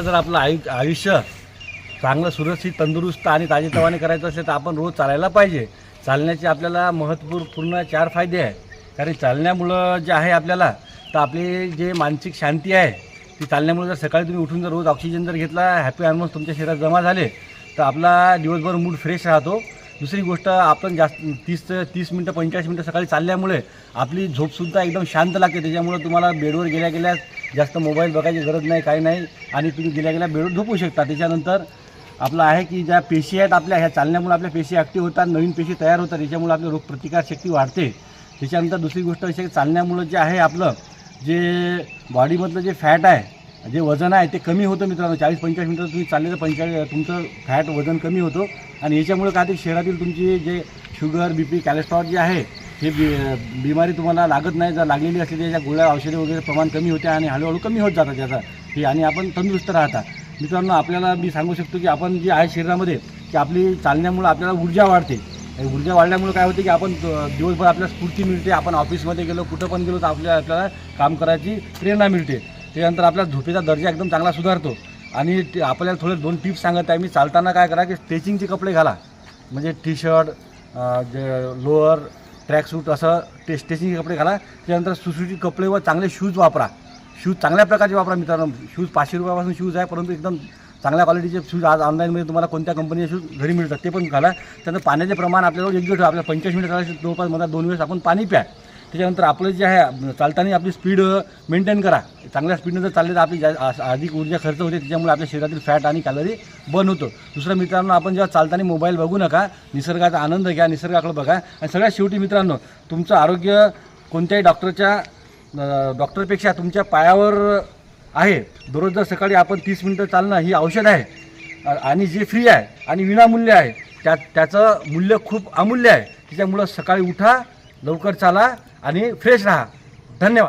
आपल्याला जर आपलं आयु आयुष्य चांगलं सुरक्षित तंदुरुस्त आणि ताजेतवाने करायचं असेल तर आपण रोज चालायला पाहिजे. चालण्याचे आपल्याला महत्त्वपूर्ण चार फायदे आहे कारण चालण्यामुळं जे आहे आपल्याला तर आपली जे मानसिक शांती आहे ती चालण्यामुळे जर सकाळी तुम्ही उठून जर रोज ऑक्सिजन जर घेतला हॅपी हार्मोन्स तुमच्या शरीरात जमा झाले तर आपला दिवसभर मूड फ्रेश राहतो. दुसरी गोष्ट आपण जास्त तीस ते तीस मिनटं पंचेचाळीस मिनटं सकाळी चालल्यामुळे आपली झोपसुद्धा एकदम शांत लागते. त्याच्यामुळे तुम्हाला बेडवर गेल्या गेल्या जास्त मोबाईल बघायची गरज नाही काही नाही. आणि तुम्ही गेल्या गेल्या बेडवर झोपू शकता. त्याच्यानंतर आपलं आहे की ज्या पेशी आहेत आपल्या ह्या चालण्यामुळे आपल्या पेशी ॲक्टिव्ह होतात नवीन पेशी तयार होतात. त्याच्यामुळे आपली रोगप्रतिकारशक्ती वाढते. त्याच्यानंतर दुसरी गोष्ट अशी चालण्यामुळं जे आहे आपलं जे बॉडीमधलं जे फॅट आहे जे वजन आहे ते कमी होतं मित्रांनो. चाळीस पंचाळीस मिनिटं तुम्ही चालले तर पंचाळीस तुमचं फॅट वजन कमी होतं. आणि याच्यामुळे काय ते शरीरातील तुमची जे शुगर बी पी कॅलेस्ट्रॉल जे आहे हे बी बिमारी तुम्हाला लागत नाही. जर लागलेली असली त्याच्या गोळ्या औषधे वगैरे प्रमाण कमी होते आणि हळूहळू कमी होत जातं त्याचा हे आणि आपण तंदुरुस्त राहता. मित्रांनो आपल्याला मी सांगू शकतो की आपण जे आहे शरीरामध्ये की आपली चालण्यामुळं आपल्याला ऊर्जा वाढते. ऊर्जा वाढल्यामुळे काय होते की आपण दिवसभर आपल्याला स्फूर्ती मिळते. आपण ऑफिसमध्ये गेलो कुठं पण गेलो तर आपल्या आपल्याला काम करायची प्रेरणा मिळते. त्याच्यानंतर आपल्या झोपेचा दर्जा एकदम चांगला सुधारतो. आणि ते आपल्याला थोडे दोन टिप्स सांगत आहे. मी चालताना काय करा की स्ट्रेचिंगचे कपडे घाला. म्हणजे टी शर्ट जे लोअर ट्रॅकसूट असं ते स्ट्रेचिंगचे कपडे घाला. त्याच्यानंतर सुसुटी कपडे व चांगले शूज वापरा. शूज चांगल्या प्रकारचे वापरा मित्रांनो. शूज पाचशे रुपयापासून शूज आहे. परंतु एकदम चांगल्या क्वालिटीचे शूज आज ऑनलाईनमध्ये तुम्हाला कोणत्या कंपनीचे शूज घरी मिळतात ते पण घाला. त्यानंतर पाण्याचे प्रमाण आपल्याला योग्य ठेवा. आपल्याला पंचवीस मिनिट चालायचं जवळपास मला दोन वेळेस आपण पाणी प्या. त्याच्यानंतर आपलं जे आहे चालताना आपली स्पीड मेंटेन करा. चांगल्या स्पीडनं जर चालले तर आपली जा अधिक ऊर्जा खर्च होते त्याच्यामुळे आपल्या शरीरातील फॅट आणि कॅलरी बर्न होतो. दुसरं मित्रांनो आपण जेव्हा चालताना मोबाईल बघू नका निसर्गाचा आनंद घ्या निसर्गाकडे बघा. आणि सगळ्यात शेवटी मित्रांनो तुमचं आरोग्य कोणत्याही डॉक्टरच्या डॉक्टरपेक्षा तुमच्या पायावर आहे. दररोज जर सकाळी आपण तीस मिनटं चालणं ही औषध आहे. आणि जे फ्री आहे आणि विनामूल्य आहे त्या त्याचं मूल्य खूप अमूल्य आहे. त्याच्यामुळं सकाळी उठा लवकर चाला आणि फ्रेश राहा. धन्यवाद.